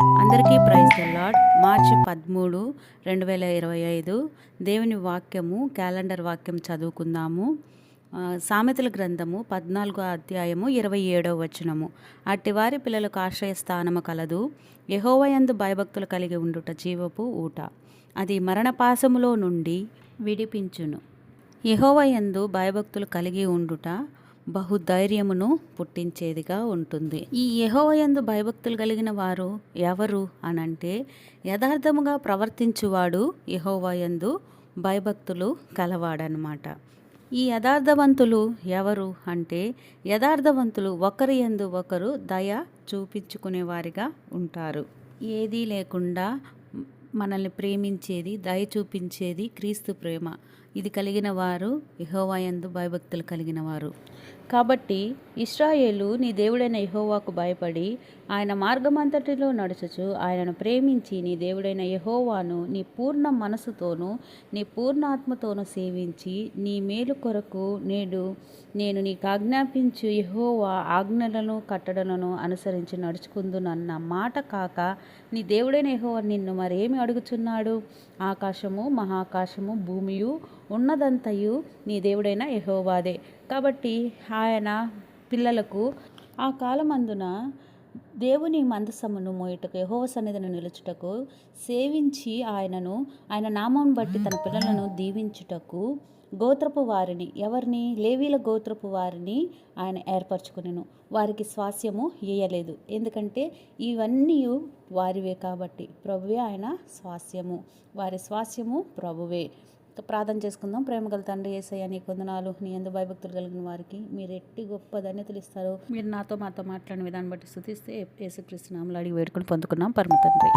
అందరికీ praise the lord మార్చి పదమూడు రెండు వేల ఇరవై ఐదు దేవుని వాక్యము క్యాలెండర్ వాక్యం చదువుకుందాము. సామెతల గ్రంథము పద్నాలుగో అధ్యాయము ఇరవై ఏడవ వచనము. అట్టివారి పిల్లలకు ఆశ్రయస్థానము కలదు. యహోవయందు భయభక్తులు కలిగి ఉండుట జీవపు ఊట. అది మరణపాసములో నుండి విడిపించును. యహోవయందు భయభక్తులు కలిగి ఉండుట బహుధైర్యమును పుట్టించేదిగా ఉంటుంది. ఈ యహోవయందు భయభక్తులు కలిగిన వారు ఎవరు అనంటే యథార్థముగా ప్రవర్తించువాడు యహోవయందు భయభక్తులు కలవాడనమాట. ఈ యథార్థవంతులు ఎవరు అంటే యథార్థవంతులు ఒకరి యందు ఒకరు దయ చూపించుకునేవారిగా ఉంటారు. ఏదీ లేకుండా మనల్ని ప్రేమించేది దయ చూపించేది క్రీస్తు ప్రేమ. ఇది కలిగిన వారు యహోవాయందు భయభక్తులు కలిగిన వారు. కాబట్టి ఇస్రాయేలు నీ దేవుడైన యహోవాకు భయపడి ఆయన మార్గమంతటిలో నడుచుచు ఆయనను ప్రేమించి నీ దేవుడైన యహోవాను నీ పూర్ణ మనసుతోనూ నీ పూర్ణాత్మతోనూ సేవించి నీ మేలు కొరకు నేడు నేను నీకు ఆజ్ఞాపించు యహోవా ఆజ్ఞలను కట్టడలను అనుసరించి నడుచుకుందునన్న మాట కాక నీ దేవుడైన యహోవా నిన్ను మరేమి అడుగుచున్నాడు. ఆకాశము మహాకాశము భూమియు ఉన్నదంతయు నీ దేవుడైన యహోవాదే. కాబట్టి ఆయన పిల్లలకు ఆ కాలమందున దేవుని మందసమును మోయుటకు యహోవ సన్నిధిని నిలుచుటకు సేవించి ఆయనను ఆయన నామం బట్టి తన పిల్లలను దీవించుటకు గోత్రపు వారిని ఎవరిని? లేవీల గోత్రపు వారిని ఆయన ఏర్పరచుకునేను. వారికి స్వాస్యము ఇయ్యలేదు. ఎందుకంటే ఇవన్నీ వారివే కాబట్టి ప్రభువే ఆయన స్వాస్యము. వారి స్వాస్యము ప్రభువే. ప్రార్థన చేసుకుందాం. ప్రేమ గల తండ్రి ఏసయ్య నీ కొందనాలు నీ ఎందు భయభక్తులు కలిగిన వారికి మీరు ఎట్టి గొప్ప ధన్యతలు ఇస్తారు. మీరు నాతో మాతో మాట్లాడిన విధానం బట్టి స్థుతిస్తే ఏసుక్రీస్తు నామలు అడిగి వేడుకొని పొందుకున్నాం. పరమ తండ్రి.